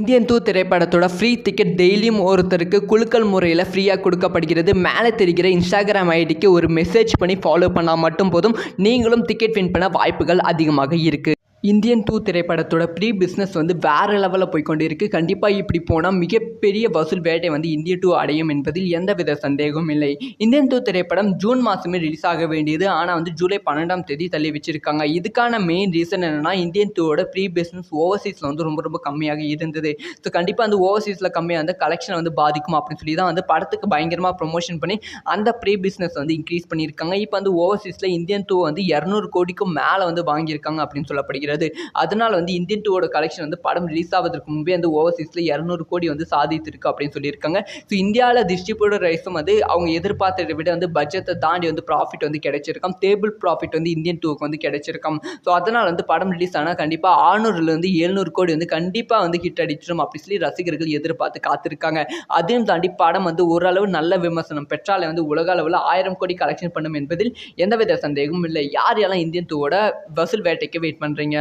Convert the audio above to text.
Indian two திரைப்படத்தோட free ticket டெய்லியும் ஒருத்தருக்கு குழுக்கள் முறையில் ஃப்ரீயாக கொடுக்கப்படுகிறது. மேலே தெரிகிற இன்ஸ்டாகிராம் ஐடிக்கு ஒரு மெசேஜ் பண்ணி ஃபாலோ பண்ணால் மட்டும் போதும். நீங்களும் டிக்கெட் வின் பண்ண வாய்ப்புகள் அதிகமாக இருக்குது இந்தியன் டூ திரைப்படத்தோட ப்ரீ பிஸ்னஸ் வந்து வேறு லெவலில் போய் கொண்டு இருக்குது கண்டிப்பாக இப்படி போனால் மிகப்பெரிய வசூல் வேட்டை வந்து இந்திய டூ அடையும் என்பதில் எந்தவித சந்தேகமும் இல்லை. இந்தியன் டூ திரைப்படம் ஜூன் மாதமே ரிலீஸ் ஆக வேண்டியது. ஆனால் வந்து ஜூலை பன்னெண்டாம் தேதி தள்ளி வச்சுருக்காங்க. இதுக்கான மெயின் ரீசன் என்னென்னா இந்தியன் டூவோட ப்ரீ பிஸ்னஸ் ஓவர்சீஸில் வந்து ரொம்ப ரொம்ப கம்மியாக இருந்தது. ஸோ கண்டிப்பாக அந்த ஓவர்சீஸில் கம்மியாக வந்து கலெக்ஷன் வந்து பாதிக்கும் அப்படின்னு சொல்லி தான் வந்து படத்துக்கு பயங்கரமாக ப்ரொமோஷன் பண்ணி அந்த ப்ரீ பிஸ்னஸ் வந்து இன்க்ரீஸ் பண்ணியிருக்காங்க. இப்போ வந்து ஓவர்சீஸில் இந்தியன் டூ வந்து இரநூறு கோடிக்கும் மேலே வந்து வாங்கியிருக்காங்க அப்படின்னு சொல்லப்படுகிறது. அதனால் வந்து இந்தியன் டூவோட கலெக்ஷன் வந்து படம் ரிலீஸ் ஆவதற்கு முன்பே வந்து ஓவர்சீஸில் இரநூறு கோடி வந்து சாதித்திருக்கு அப்படின்னு சொல்லியிருக்காங்க. ஸோ இந்தியாவில் டிஸ்ட்ரிபியூட்டர் ரைஸும் வந்து அவங்க எதிர்பார்த்ததை விட வந்து பட்ஜெட்டை தாண்டி வந்து ப்ராஃபிட் வந்து கிடைச்சிருக்காம். டேபிள் ப்ராஃபிட் வந்து இந்தியன் டூவுக்கு வந்து கிடைச்சிருக்கும். ஸோ அதனால் வந்து படம் ரிலீஸ் ஆனால் கண்டிப்பாக ஆறுநூறுலேருந்து எழுநூறு கோடி வந்து கண்டிப்பாக வந்து ஹிட் அடிச்சிடும் அப்படி சொல்லி ரசிகர்கள் எதிர்பார்த்து காத்திருக்காங்க. அதையும் தாண்டி படம் வந்து ஓரளவு நல்ல விமர்சனம் பெற்றாலே வந்து உலக அளவில் ஆயிரம் கோடி கலெக்ஷன் பண்ணும் என்பதில் எந்தவித சந்தேகமும் இல்லை. யார் யாரெல்லாம் இந்தியன் டூவோட வசூல் வேட்டைக்கு வெயிட் பண்ணுறீங்க